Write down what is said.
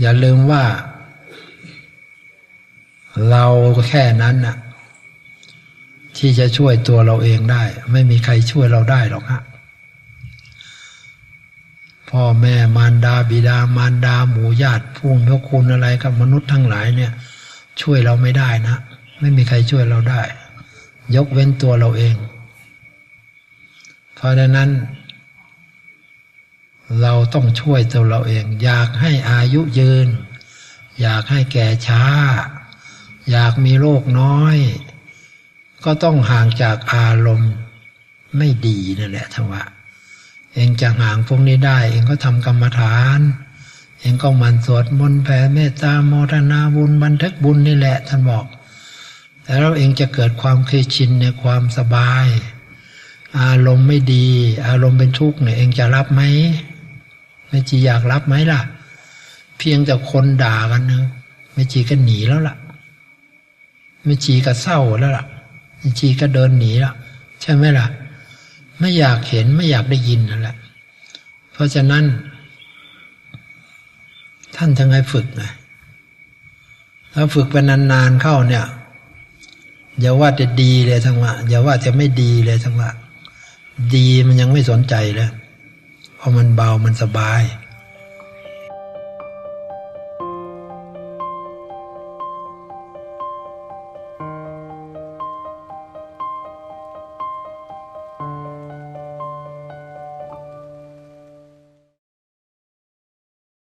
อย่าลืมว่า เราแค่นั้นน่ะ ที่จะช่วยตัวเราเองได้ ไม่มีใครช่วยเราได้หรอกฮะพ่อแม่มารดาบิดามารดาหมู่ญาติผู้มีพระคุณอะไรกับมนุษย์ทั้งหลายเนี่ย ช่วยเราไม่ได้นะ ไม่มีใครช่วยเราได้ ยกเว้นตัวเราเอง เพราะฉะนั้น เราต้องช่วยตัวเราเอง อยากให้อายุยืน อยากให้แก่ช้า อยากมีโรคน้อย ก็ต้องห่างจากอารมณ์ไม่ดีนั่นแหละทว่าเองจะห่างพวกนี้ได้ เองก็ทำกรรมฐาน เองก็มันสวดมนต์แผ่เมตตาโมทนาบุญบันทึกบุญนี่แหละท่านบอก แต่แล้วเองจะเกิดความเคยชินในความสบาย อารมณ์ไม่ดี อารมณ์เป็นทุกข์เนี่ยเองจะรับไหม ไม่จีอยากรับไหมล่ะ เพียงแต่คนด่ากันนึงไม่จีก็หนีแล้วล่ะไม่จีก็เศร้าแล้วล่ะไม่จีก็เดินหนีแล้วใช่ไหมล่ะ ไม่อยากเห็นไม่อยากได้ยินนั่นแหละ เพราะฉะนั้น ท่านทั้งให้ฝึกนะถ้าฝึกไปนานๆเข้าเนี่ยอย่าว่าจะดีเลยทั้งว่าอย่าว่าจะไม่ดีเลยทั้งว่า ดีมันยังไม่สนใจเลย พอมันเบามันสบาย